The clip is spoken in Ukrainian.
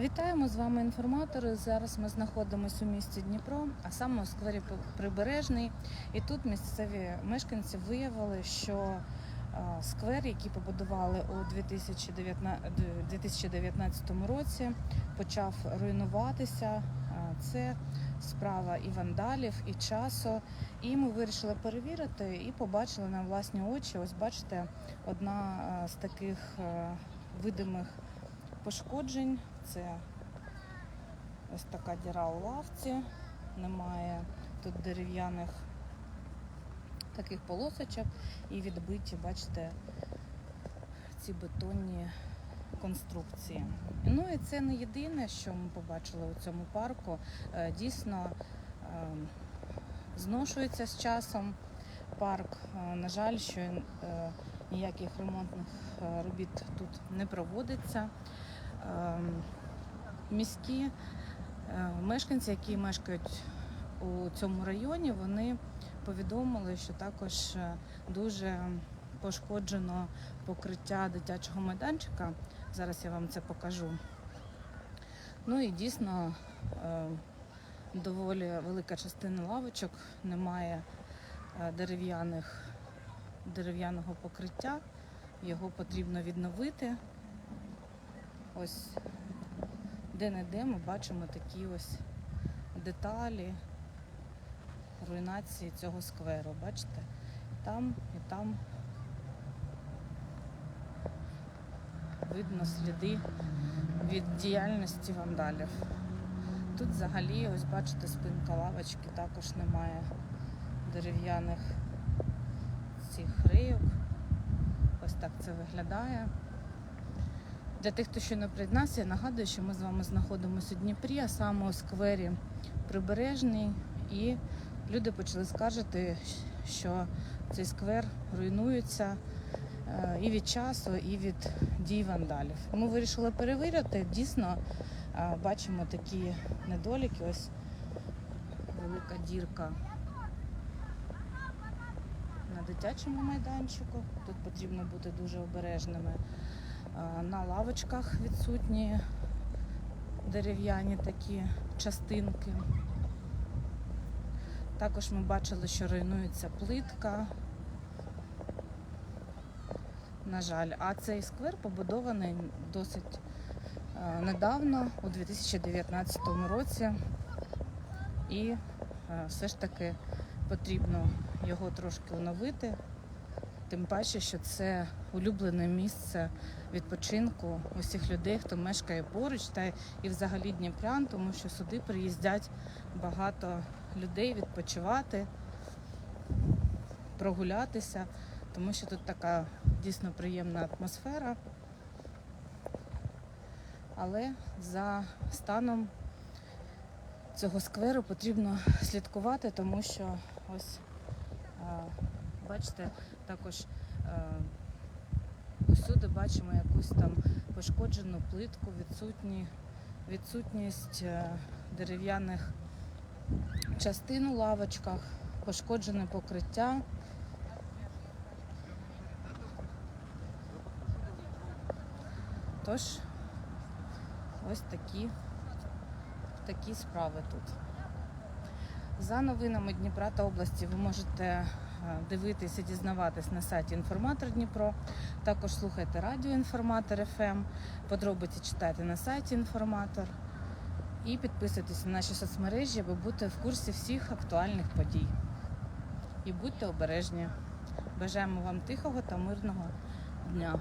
Вітаємо з вами інформатори. Зараз ми знаходимося у місті Дніпро, а саме у сквері Прибережний. І тут місцеві мешканці виявили, що сквер, який побудували у 2019, 2019 році, почав руйнуватися. Це справа і вандалів, і часу. І ми вирішили перевірити і побачили на власні очі. Ось бачите, одна з таких видимих пошкоджень. Це ось така діра у лавці, немає тут дерев'яних таких полосочок і відбиті, бачите, ці бетонні конструкції. Ну і це не єдине, що ми побачили у цьому парку. Е, Дійсно е, зношується з часом парк. Е, На жаль, що ніяких ремонтних робіт тут не проводиться. Міські е, мешканці, які мешкають у цьому районі, вони повідомили, що також е, дуже пошкоджено покриття дитячого майданчика. Зараз я вам це покажу. Ну і дійсно е, доволі велика частина лавочок, немає дерев'яних дерев'яного покриття. Його потрібно відновити. Ось де-не-де ми бачимо такі ось деталі руйнації цього скверу. Бачите? Там і там видно сліди від діяльності вандалів. Тут взагалі, ось бачите, спинка лавочки також немає дерев'яних цих рейок. Ось так це виглядає. Для тих, хто ще не приєднався, я нагадую, що ми з вами знаходимося у Дніпрі, а саме у сквері Прибережний. І люди почали скаржити, що цей сквер руйнується е, і від часу, і від дій вандалів. Ми вирішили перевірити. Дійсно, е, бачимо такі недоліки. Ось велика дірка на дитячому майданчику. Тут потрібно бути дуже обережними. Е, На лавочках відсутні дерев'яні такі частинки. Також ми бачили, що руйнується плитка. На жаль, а цей сквер побудований досить е, недавно, у 2019 році. І е, все ж таки потрібно його трошки оновити. Тим паче, що це улюблене місце відпочинку усіх людей, хто мешкає поруч, та і взагалі Дніпрян, тому що сюди приїздять багато людей відпочивати, прогулятися, тому що тут така дійсно приємна атмосфера. Але за станом цього скверу потрібно слідкувати, тому що ось бачите, також е, усюди бачимо якусь там пошкоджену плитку, відсутні, відсутність е, дерев'яних частин у лавочках, пошкоджене покриття. Тож ось такі, такі справи тут. За новинами Дніпра та області ви можете дивитися, дізнаватись на сайті Інформатор Дніпро. Також слухайте радіо Інформатор ФМ. Подробиці читайте на сайті Інформатор. І підписуйтесь на наші соцмережі, аби бути в курсі всіх актуальних подій. І будьте обережні. Бажаємо вам тихого та мирного дня.